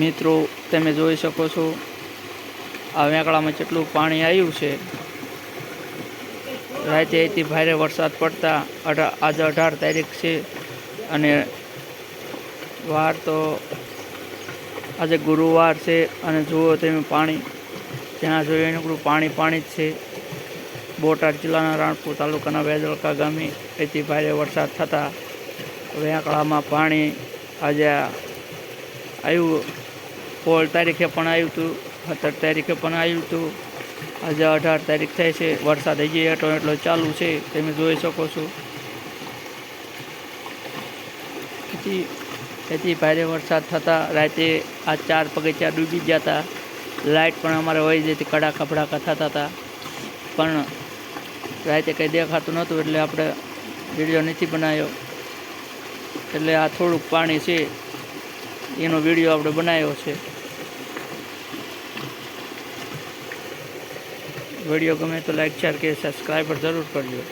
મિત્રો, તમે જોઈ શકો છો, આ વેંકળામાં કેટલું પાણી આવ્યું છે, રાતે અહીંથી ભારે વરસાદ પડતા અઢાર આજે અઢાર તારીખ છે અને વાર તો આજે ગુરુવાર છે અને જુઓ તમે પાણી, ત્યાં જોઈએ નીકળું પાણી પાણી જ છે. બોટાદ જિલ્લાના રાણપુર તાલુકાના વેદળકા ગામે અહીંથી ભારે વરસાદ થતાં વેંકળામાં પાણી આજે આવ્યું, સોળ તારીખે પણ આવ્યું હતું, સત્તર તારીખે પણ આવ્યું હતું. આજે અઢાર તારીખ થાય છે, વરસાદ હજી એટલો એટલો ચાલુ છે, તમે જોઈ શકો છો. એથી એથી ભારે વરસાદ થતાં રાતે આ ચાર પગથિયા ડૂબી ગયા હતા. લાઇટ પણ અમારે વહી જતી કડાકા ભડાકા થતા હતા. પણ રાતે કંઈ દેખાતું નહોતું એટલે આપણે વીડિયો નથી બનાવ્યો. એટલે આ થોડુંક પાણી છે. એનો વીડિયો આપણે બનાવ્યો છે. વીડિયો ગમે તો લાઈક શેર કે સબસ્ક્રાઈબર જરૂર કરજો.